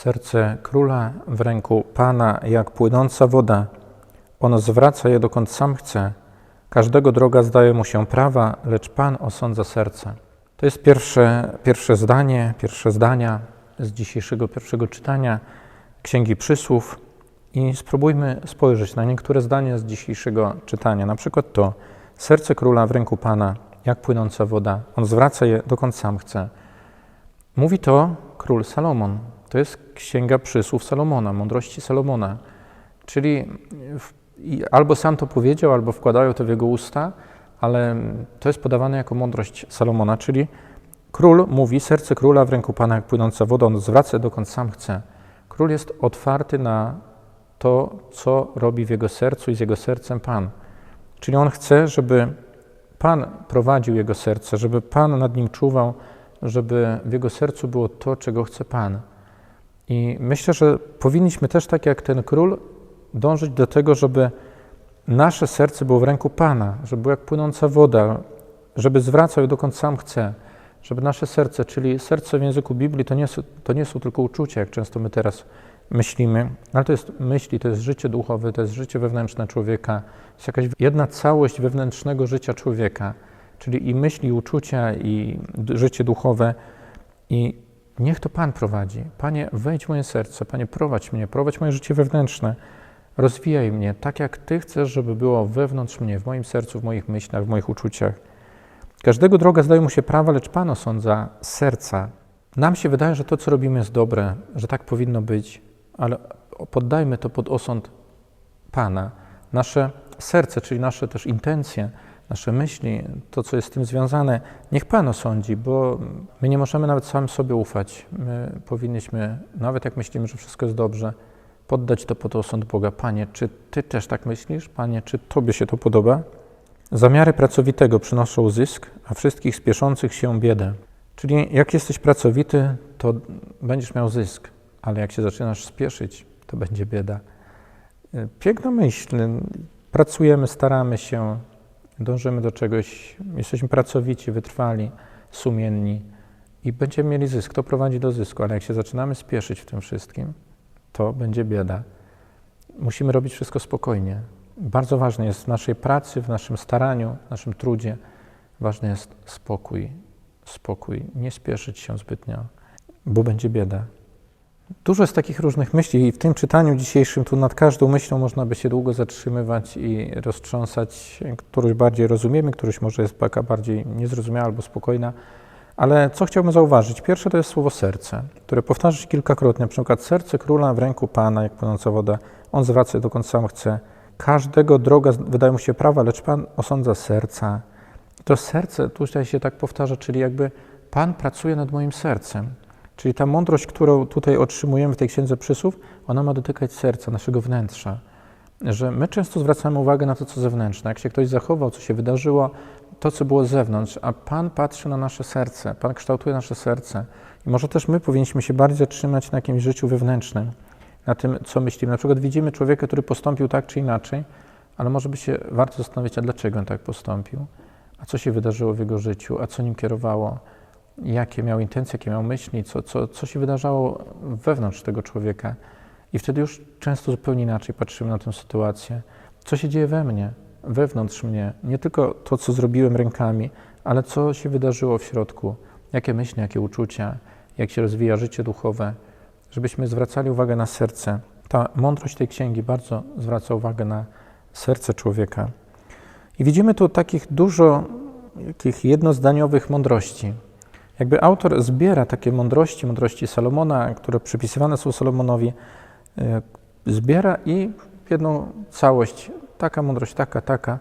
Serce króla w ręku Pana, jak płynąca woda. On zwraca je dokąd sam chce. Każdego droga zdaje mu się prawa, lecz Pan osądza serce. To jest pierwsze, pierwsze zdanie, pierwsze zdania z dzisiejszego pierwszego czytania Księgi Przysłów i spróbujmy spojrzeć na niektóre zdania z dzisiejszego czytania. Na przykład to, serce króla w ręku Pana, jak płynąca woda. On zwraca je dokąd sam chce. Mówi to król Salomon. To jest księga przysłów Salomona, mądrości Salomona. Czyli w, albo sam to powiedział, albo wkładają to w jego usta, ale to jest podawane jako mądrość Salomona, czyli król mówi, serce króla w ręku Pana jak płynąca woda, on zwraca dokąd sam chce. Król jest otwarty na to, co robi w jego sercu i z jego sercem Pan. Czyli on chce, żeby Pan prowadził jego serce, żeby Pan nad nim czuwał, żeby w jego sercu było to, czego chce Pan. I myślę, że powinniśmy też, tak jak ten król, dążyć do tego, żeby nasze serce było w ręku Pana, żeby było jak płynąca woda, żeby zwracał je dokąd sam chce, żeby nasze serce, czyli serce w języku Biblii, to nie, są, to nie są tylko uczucia, jak często my teraz myślimy, ale to jest myśli, to jest życie duchowe, to jest życie wewnętrzne człowieka, to jest jakaś jedna całość wewnętrznego życia człowieka, czyli i myśli, i uczucia, i życie duchowe. I niech to Pan prowadzi. Panie, wejdź w moje serce, Panie, prowadź mnie, prowadź moje życie wewnętrzne. Rozwijaj mnie tak, jak Ty chcesz, żeby było wewnątrz mnie, w moim sercu, w moich myślach, w moich uczuciach. Każdego droga zdaje mu się prawa, lecz Pan osądza serca. Nam się wydaje, że to, co robimy, jest dobre, że tak powinno być, ale poddajmy to pod osąd Pana. Nasze serce, czyli nasze też intencje, nasze myśli, to, co jest z tym związane, niech Pan osądzi, bo my nie możemy nawet sam sobie ufać. My powinniśmy, nawet jak myślimy, że wszystko jest dobrze, poddać to pod osąd Boga. Panie, czy Ty też tak myślisz? Panie, czy Tobie się to podoba? Zamiary pracowitego przynoszą zysk, a wszystkich spieszących się biedę. Czyli jak jesteś pracowity, to będziesz miał zysk, ale jak się zaczynasz spieszyć, to będzie bieda. Piękna myśl. Pracujemy, staramy się, dążymy do czegoś, jesteśmy pracowici, wytrwali, sumienni i będziemy mieli zysk. To prowadzi do zysku, ale jak się zaczynamy spieszyć w tym wszystkim, to będzie bieda. Musimy robić wszystko spokojnie. Bardzo ważne jest w naszej pracy, w naszym staraniu, w naszym trudzie, ważny jest spokój. Spokój, nie spieszyć się zbytnio, bo będzie bieda. Dużo jest takich różnych myśli i w tym czytaniu dzisiejszym tu nad każdą myślą można by się długo zatrzymywać i roztrząsać. Któryś bardziej rozumiemy, któryś może jest bardziej niezrozumiała albo spokojna. Ale co chciałbym zauważyć? Pierwsze to jest słowo serce, które powtarza się kilkakrotnie. Na przykład serce króla w ręku Pana, jak płynąca woda. On zwraca dokąd sam chce. Każdego droga wydaje mu się prawa, lecz Pan osądza serca. To serce tutaj się tak powtarza, czyli jakby Pan pracuje nad moim sercem. Czyli ta mądrość, którą tutaj otrzymujemy w tej Księdze Przysłów, ona ma dotykać serca, naszego wnętrza. Że my często zwracamy uwagę na to, co zewnętrzne. Jak się ktoś zachował, co się wydarzyło, to, co było z zewnątrz, a Pan patrzy na nasze serce, Pan kształtuje nasze serce. I może też my powinniśmy się bardziej zatrzymać na jakimś życiu wewnętrznym, na tym, co myślimy. Na przykład widzimy człowieka, który postąpił tak czy inaczej, ale może by się warto zastanowić, a dlaczego on tak postąpił, a co się wydarzyło w jego życiu, a co nim kierowało jakie miał intencje, jakie miał myśli, co, co, co się wydarzało wewnątrz tego człowieka. I wtedy już często zupełnie inaczej patrzymy na tę sytuację. Co się dzieje we mnie, wewnątrz mnie, nie tylko to, co zrobiłem rękami, ale co się wydarzyło w środku, jakie myśli, jakie uczucia, jak się rozwija życie duchowe, żebyśmy zwracali uwagę na serce. Ta mądrość tej księgi bardzo zwraca uwagę na serce człowieka. I widzimy tu takich dużo takich jednozdaniowych mądrości. Jakby autor zbiera takie mądrości, mądrości Salomona, które przypisywane są Salomonowi, zbiera i w jedną całość, taka mądrość, taka, taka.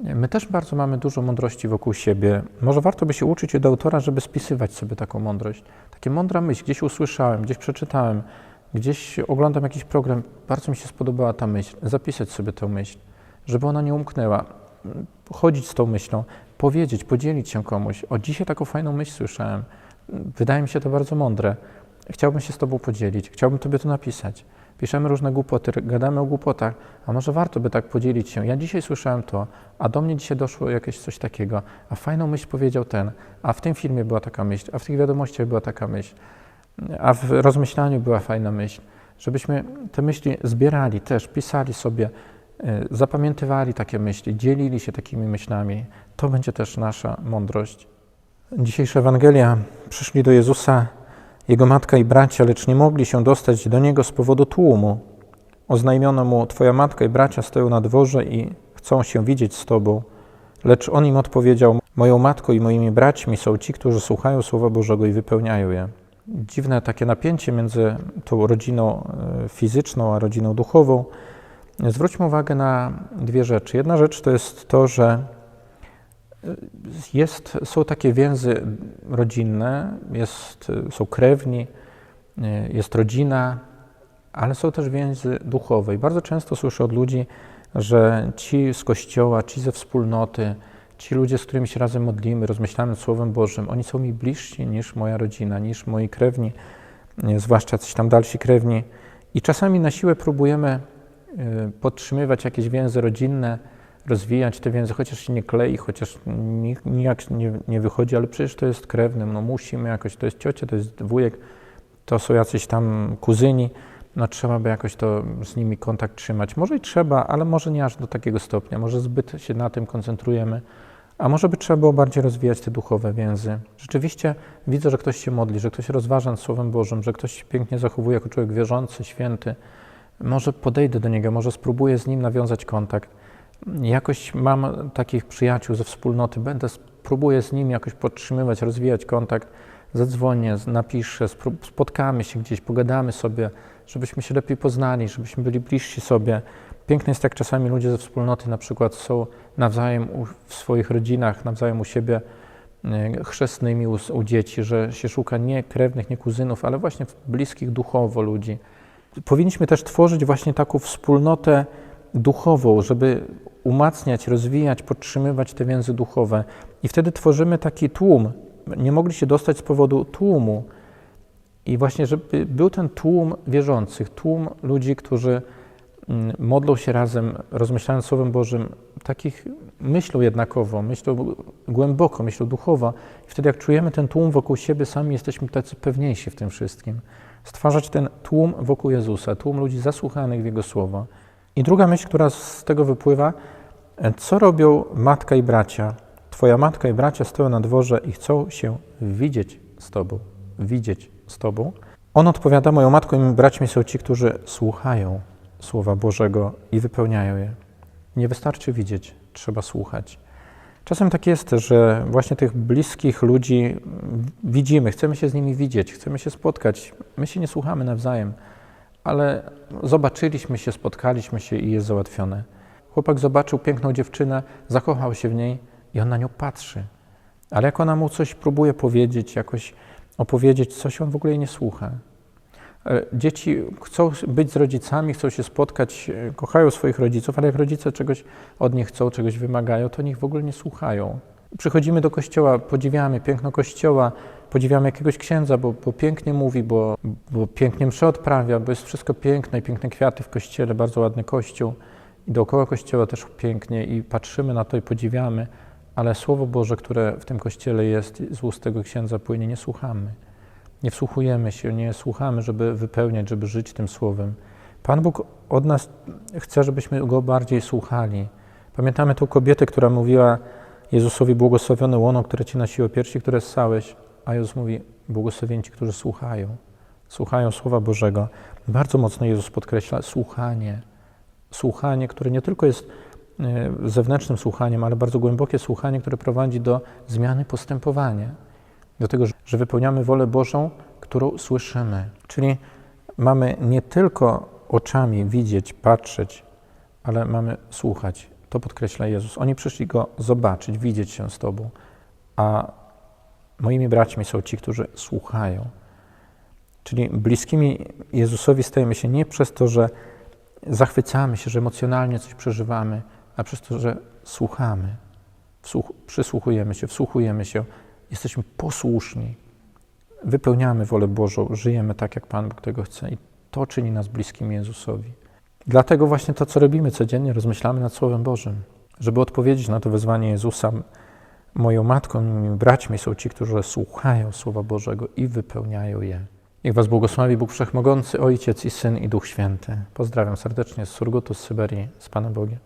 My też bardzo mamy dużo mądrości wokół siebie. Może warto by się uczyć od autora, żeby spisywać sobie taką mądrość. Takie mądra myśl, gdzieś usłyszałem, gdzieś przeczytałem, gdzieś oglądam jakiś program, bardzo mi się spodobała ta myśl, zapisać sobie tę myśl, żeby ona nie umknęła. Chodzić z tą myślą, powiedzieć, podzielić się komuś. O, dzisiaj taką fajną myśl słyszałem. Wydaje mi się to bardzo mądre. Chciałbym się z Tobą podzielić, chciałbym Tobie to napisać. Piszemy różne głupoty, gadamy o głupotach, a może warto by tak podzielić się. Ja dzisiaj słyszałem to, a do mnie dzisiaj doszło jakieś coś takiego, a fajną myśl powiedział ten, a w tym filmie była taka myśl, a w tych wiadomościach była taka myśl. A w rozmyślaniu była fajna myśl, żebyśmy te myśli zbierali też, pisali sobie, zapamiętywali takie myśli, dzielili się takimi myślami. To będzie też nasza mądrość. Dzisiejsza Ewangelia przyszli do Jezusa jego matka i bracia, lecz nie mogli się dostać do niego z powodu tłumu. Oznajmiono mu: Twoja matka i bracia stoją na dworze i chcą się widzieć z tobą. Lecz on im odpowiedział: Moją matką i moimi braćmi są ci, którzy słuchają Słowa Bożego i wypełniają je. Dziwne takie napięcie między tą rodziną e, fizyczną a rodziną duchową. Zwróćmy uwagę na dwie rzeczy. Jedna rzecz to jest to, że jest, są takie więzy rodzinne, jest, są krewni, jest rodzina, ale są też więzy duchowe. I bardzo często słyszę od ludzi, że ci z kościoła, ci ze wspólnoty, ci ludzie, z którymi się razem modlimy, rozmyślamy nad Słowem Bożym, oni są mi bliżsi niż moja rodzina, niż moi krewni, zwłaszcza coś tam dalsi krewni. I czasami na siłę próbujemy podtrzymywać jakieś więzy rodzinne, rozwijać te więzy, chociaż się nie klei, chociaż nijak nie, nie wychodzi, ale przecież to jest krewnym, no musimy jakoś, to jest ciocia, to jest wujek, to są jacyś tam kuzyni, no trzeba by jakoś to z nimi kontakt trzymać. Może i trzeba, ale może nie aż do takiego stopnia, może zbyt się na tym koncentrujemy, a może by trzeba było bardziej rozwijać te duchowe więzy. Rzeczywiście widzę, że ktoś się modli, że ktoś rozważa nad Słowem Bożym, że ktoś się pięknie zachowuje jako człowiek wierzący, święty. Może podejdę do niego, może spróbuję z nim nawiązać kontakt. Jakoś mam takich przyjaciół ze wspólnoty, będę, spróbuję z nimi jakoś podtrzymywać, rozwijać kontakt, zadzwonię, napiszę, spotkamy się gdzieś, pogadamy sobie, żebyśmy się lepiej poznali, żebyśmy byli bliżsi sobie. Piękne jest, jak czasami ludzie ze wspólnoty na przykład są nawzajem w swoich rodzinach, nawzajem u siebie e, chrzestnymi u, u dzieci, że się szuka nie krewnych, nie kuzynów, ale właśnie bliskich duchowo ludzi. Powinniśmy też tworzyć właśnie taką wspólnotę duchową, żeby umacniać, rozwijać, podtrzymywać te więzy duchowe. I wtedy tworzymy taki tłum. Nie mogli się dostać z powodu tłumu. I właśnie, żeby był ten tłum wierzących, tłum ludzi, którzy mm, modlą się razem, rozmyślając Słowem Bożym, takich myślą jednakowo, myślą głęboko, myślą duchowo. I wtedy, jak czujemy ten tłum wokół siebie, sami jesteśmy tacy pewniejsi w tym wszystkim. Stwarzać ten tłum wokół Jezusa, tłum ludzi zasłuchanych w Jego słowa. I druga myśl, która z tego wypływa, co robią matka i bracia? Twoja matka i bracia stoją na dworze i chcą się widzieć z Tobą. Widzieć z Tobą. On odpowiada, moją matką i braćmi są ci, którzy słuchają Słowa Bożego i wypełniają je. Nie wystarczy widzieć, trzeba słuchać. Czasem tak jest, że właśnie tych bliskich ludzi widzimy, chcemy się z nimi widzieć, chcemy się spotkać. My się nie słuchamy nawzajem, ale zobaczyliśmy się, spotkaliśmy się i jest załatwione. Chłopak zobaczył piękną dziewczynę, zakochał się w niej i on na nią patrzy. Ale jak ona mu coś próbuje powiedzieć, jakoś opowiedzieć coś, on w ogóle jej nie słucha. Dzieci chcą być z rodzicami, chcą się spotkać, kochają swoich rodziców, ale jak rodzice czegoś od nich chcą, czegoś wymagają, to nich w ogóle nie słuchają. Przychodzimy do kościoła, podziwiamy piękno kościoła, podziwiamy jakiegoś księdza, bo, bo pięknie mówi, bo, bo pięknie msze odprawia, bo jest wszystko piękne i piękne kwiaty w kościele, bardzo ładny kościół i dookoła kościoła też pięknie i patrzymy na to i podziwiamy, ale Słowo Boże, które w tym kościele jest, z ust tego księdza płynie, nie słuchamy. Nie wsłuchujemy się, nie słuchamy, żeby wypełniać, żeby żyć tym Słowem. Pan Bóg od nas chce, żebyśmy Go bardziej słuchali. Pamiętamy tą kobietę, która mówiła Jezusowi, błogosławione łono, które Ci nosiło piersi, które ssałeś. A Jezus mówi, błogosławieni ci, którzy słuchają. Słuchają Słowa Bożego. Bardzo mocno Jezus podkreśla słuchanie słuchanie, które nie tylko jest e, zewnętrznym słuchaniem, ale bardzo głębokie słuchanie, które prowadzi do zmiany postępowania, do tego, że wypełniamy wolę Bożą, którą słyszymy. Czyli mamy nie tylko oczami widzieć, patrzeć, ale mamy słuchać. To podkreśla Jezus. Oni przyszli Go zobaczyć, widzieć się z Tobą, a moimi braćmi są ci, którzy słuchają. Czyli bliskimi Jezusowi stajemy się nie przez to, że zachwycamy się, że emocjonalnie coś przeżywamy, a przez to, że słuchamy, przysłuchujemy się, wsłuchujemy się, jesteśmy posłuszni, wypełniamy wolę Bożą, żyjemy tak, jak Pan Bóg tego chce i to czyni nas bliskimi Jezusowi. Dlatego właśnie to, co robimy codziennie, rozmyślamy nad Słowem Bożym, żeby odpowiedzieć na to wezwanie Jezusa. Moją matką i moimi braćmi są ci, którzy słuchają Słowa Bożego i wypełniają je. Niech Was błogosławi Bóg Wszechmogący, Ojciec i Syn i Duch Święty. Pozdrawiam serdecznie z Surgutu, z Syberii, z Panem Bogiem.